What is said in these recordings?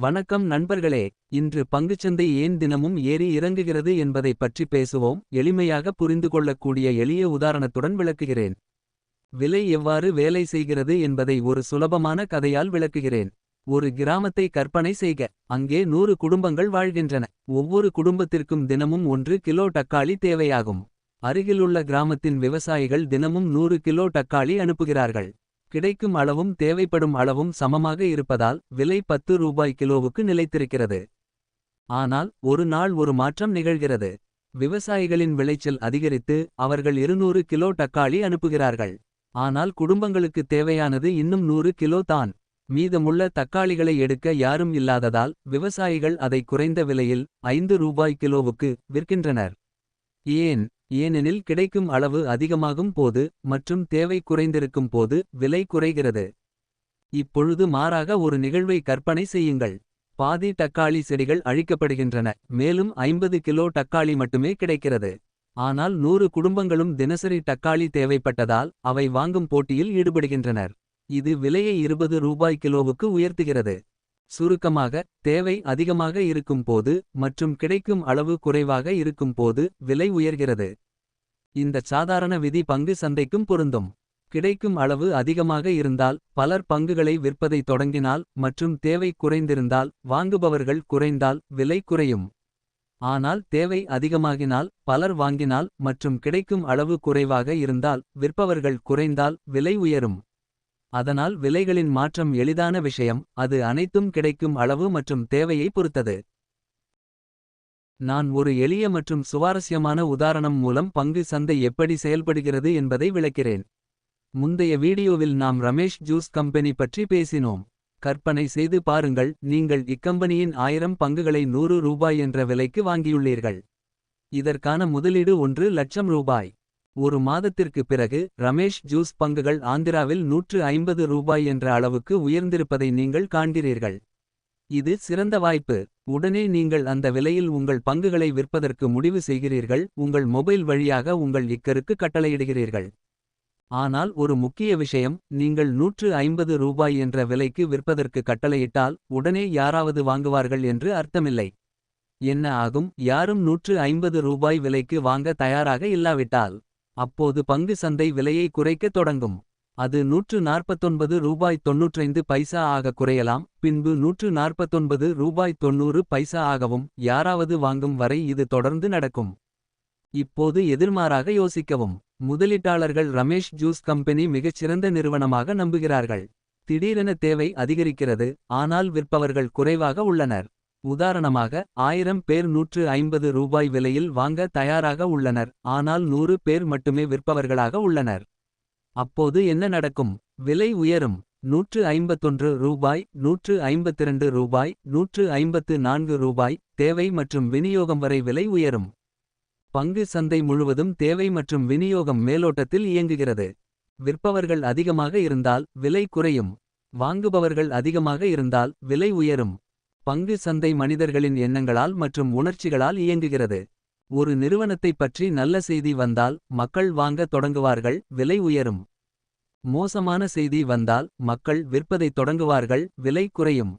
வணக்கம் நண்பர்களே இன்று பங்குச்சந்தை ஏன் தினமும் ஏறி இறங்குகிறது என்பதைப் பற்றி பேசுவோம். எளிமையாக புரிந்து கொள்ளக்கூடிய எளிய உதாரணத்துடன் விளக்குகிறேன். விலை எவ்வாறு வேலை செய்கிறது என்பதை ஒரு சுலபமான கதையால் விளக்குகிறேன். ஒரு கிராமத்தை கற்பனை செய்க அங்கே நூறு குடும்பங்கள் வாழ்கின்றன. ஒவ்வொரு குடும்பத்திற்கும் தினமும் ஒன்று கிலோ தக்காளி தேவையாகும். அருகிலுள்ள கிராமத்தின் விவசாயிகள் தினமும் நூறு கிலோ தக்காளி அனுப்புகிறார்கள். கிடைக்கும் அளவும் தேவைப்படும் அளவும் சமமாக இருப்பதால் விலை பத்து ரூபாய் கிலோவுக்கு நிலைத்திருக்கிறது. ஆனால் ஒரு நாள் ஒரு மாற்றம் நிகழ்கிறது. விவசாயிகளின் விளைச்சல் அதிகரித்து அவர்கள் இருநூறு கிலோ தக்காளி அனுப்புகிறார்கள். ஆனால் குடும்பங்களுக்கு தேவையானது இன்னும் நூறு கிலோ தான். மீதமுள்ள தக்காளிகளை எடுக்க யாரும் இல்லாததால் விவசாயிகள் அதை குறைந்த விலையில் ஐந்து ரூபாய் கிலோவுக்கு விற்கின்றனர். ஏன்? ஏனெனில் கிடைக்கும் அளவு அதிகமாகும் போது மற்றும் தேவை குறைந்திருக்கும் போது விலை குறைகிறது. இப்பொழுது மாறாக ஒரு நிகழ்வை கற்பனை செய்யுங்கள். பாதி தக்காளி செடிகள் அழிக்கப்படுகின்றன. மேலும் ஐம்பது கிலோ தக்காளி மட்டுமே கிடைக்கிறது. ஆனால் நூறு குடும்பங்களும் தினசரி தக்காளி தேவைப்பட்டதால் அவை வாங்கும் போட்டியில் ஈடுபடுகின்றனர். இது விலையை இருபது ரூபாய் கிலோவுக்கு உயர்த்துகிறது. சுருக்கமாக தேவை அதிகமாக இருக்கும் போது மற்றும் கிடைக்கும் அளவு குறைவாக இருக்கும் போது விலை உயர்கிறது. இந்த சாதாரண விதி பங்கு சந்தைக்கும் பொருந்தும். கிடைக்கும் அளவு அதிகமாக இருந்தால் பலர் பங்குகளை விற்பதை தொடங்கினால் மற்றும் தேவை குறைந்திருந்தால் வாங்குபவர்கள் குறைந்தால் விலை குறையும். ஆனால் தேவை அதிகமாகினால் பலர் வாங்கினால் மற்றும் கிடைக்கும் அளவு குறைவாக இருந்தால் விற்பவர்கள் குறைந்தால் விலை உயரும். அதனால் விலைகளின் மாற்றம் எளிதான விஷயம் அது அனைத்தும் கிடைக்கும் அளவு மற்றும் தேவையை பொறுத்தது. நான் ஒரு எளிய மற்றும் சுவாரஸ்யமான உதாரணம் மூலம் பங்கு சந்தை எப்படி செயல்படுகிறது என்பதை விளக்கிறேன். முந்தைய வீடியோவில் நாம் ரமேஷ் ஜூஸ் கம்பெனி பற்றி பேசினோம். கற்பனை செய்து பாருங்கள் நீங்கள் இக்கம்பெனியின் ஆயிரம் பங்குகளை நூறு ரூபாய் என்ற விலைக்கு வாங்கியுள்ளீர்கள். இதற்கான முதலீடு ஒன்று லட்சம் ரூபாய். ஒரு மாதத்திற்கு பிறகு ரமேஷ் ஜூஸ் பங்குகள் ஆந்திராவில் நூற்று ஐம்பது ரூபாய் என்ற அளவுக்கு உயர்ந்திருப்பதை நீங்கள் காண்கிறீர்கள். இது சிறந்த வாய்ப்பு. உடனே நீங்கள் அந்த விலையில் உங்கள் பங்குகளை விற்பதற்கு முடிவு செய்கிறீர்கள். உங்கள் மொபைல் வழியாக உங்கள் இக்கருக்கு கட்டளையிடுகிறீர்கள். ஆனால் ஒரு முக்கிய விஷயம் நீங்கள் நூற்று ஐம்பது ரூபாய் என்ற விலைக்கு விற்பதற்கு கட்டளையிட்டால் உடனே யாராவது வாங்குவார்கள் என்று அர்த்தமில்லை. என்ன ஆகும்? யாரும் நூற்று ஐம்பது ரூபாய் விலைக்கு வாங்க தயாராக இல்லாவிட்டால். அப்போது பங்கு சந்தை விலையை குறைக்கத் தொடங்கும். அது நூற்று நாற்பத்தொன்பது ரூபாய் தொன்னூற்றைந்து பைசா ஆக குறையலாம். பின்பு நூற்று நாற்பத்தொன்பது ரூபாய் தொன்னூறு பைசா ஆகவும் யாராவது வாங்கும் வரை இது தொடர்ந்து நடக்கும். இப்போது எதிர்மாறாக யோசிக்கவும். முதலீட்டாளர்கள் ரமேஷ் ஜூஸ் கம்பெனி மிகச்சிறந்த நிறுவனமாக நம்புகிறார்கள். திடீரென தேவை அதிகரிக்கிறது. ஆனால் விற்பவர்கள் குறைவாக உள்ளனர். உதாரணமாக ஆயிரம் பேர் நூற்று ஐம்பது ரூபாய் விலையில் வாங்க தயாராக உள்ளனர் ஆனால் நூறு பேர் மட்டுமே விற்பவர்களாக உள்ளனர். அப்போது என்ன நடக்கும்? விலை உயரும். நூற்று ஐம்பத்தொன்று ரூபாய் நூற்று ஐம்பத்திரண்டு ரூபாய் நூற்று ஐம்பத்து நான்கு ரூபாய் தேவை மற்றும் விநியோகம் வரை விலை உயரும். பங்கு சந்தை முழுவதும் தேவை மற்றும் விநியோகம் மேலோட்டத்தில் இயங்குகிறது. விற்பவர்கள் அதிகமாக இருந்தால் விலை குறையும். வாங்குபவர்கள் அதிகமாக இருந்தால் விலை உயரும். பங்கு சந்தை மனிதர்களின் எண்ணங்களால் மற்றும் உணர்ச்சிகளால் இயங்குகிறது. ஒரு நிறுவனத்தைப் பற்றி நல்ல செய்தி வந்தால் மக்கள் வாங்க தொடங்குவார்கள் விலை உயரும். மோசமான செய்தி வந்தால் மக்கள் விற்பதை தொடங்குவார்கள் விலை குறையும்.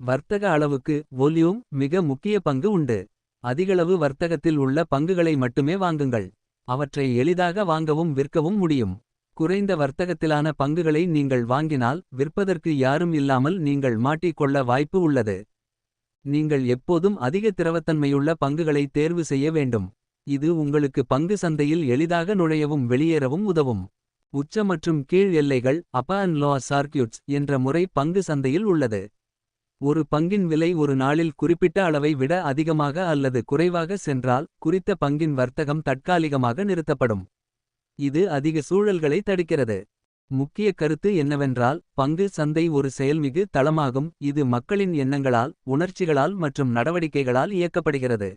வர்த்தக அளவுக்கு ஒல்யூம் மிக முக்கிய பங்கு உண்டு. அதிகளவு வர்த்தகத்தில் உள்ள பங்குகளை மட்டுமே வாங்குங்கள். அவற்றை எளிதாக வாங்கவும் விற்கவும் முடியும். குறைந்த வர்த்தகத்திலான பங்குகளை நீங்கள் வாங்கினால் விற்பதற்கு யாரும் இல்லாமல் நீங்கள் மாட்டிக்கொள்ள வாய்ப்பு உள்ளது. நீங்கள் எப்போதும் அதிக திரவத்தன்மையுள்ள பங்குகளை தேர்வு செய்ய வேண்டும். இது உங்களுக்கு பங்கு சந்தையில் எளிதாக நுழையவும் வெளியேறவும் உதவும். உச்ச மற்றும் கீழ் எல்லைகள் அப்ப அண்ட் லோ சார்க்யூட்ஸ் என்ற முறை பங்கு சந்தையில் உள்ளது. ஒரு பங்கின் விலை ஒரு நாளில் குறிப்பிட்ட அளவை விட அதிகமாக அல்லது குறைவாக சென்றால் குறித்த பங்கின் வர்த்தகம் தற்காலிகமாக நிறுத்தப்படும். இது அதிக சூழல்களை தடுக்கிறது. முக்கிய கருத்து என்னவென்றால் பங்கு சந்தை ஒரு செயல்மிகு தளமாகும் இது மக்களின் எண்ணங்களால் உணர்ச்சிகளால் மற்றும் நடவடிக்கைகளால் இயக்கப்படுகிறது.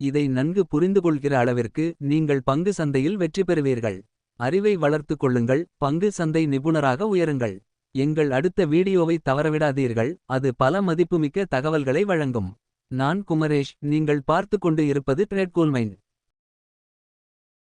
இதை நன்கு புரிந்துகொள்கிற அளவிற்கு நீங்கள் பங்கு சந்தையில் வெற்றி பெறுவீர்கள். அறிவை வளர்த்துக் கொள்ளுங்கள் பங்கு சந்தை நிபுணராக உயருங்கள். எங்கள் அடுத்த வீடியோவை தவறவிடாதீர்கள் அது பல மதிப்புமிக்க தகவல்களை வழங்கும். நான் குமரேஷ் நீங்கள் பார்த்து கொண்டு இருப்பது ட்ரேட்கூல்மைன்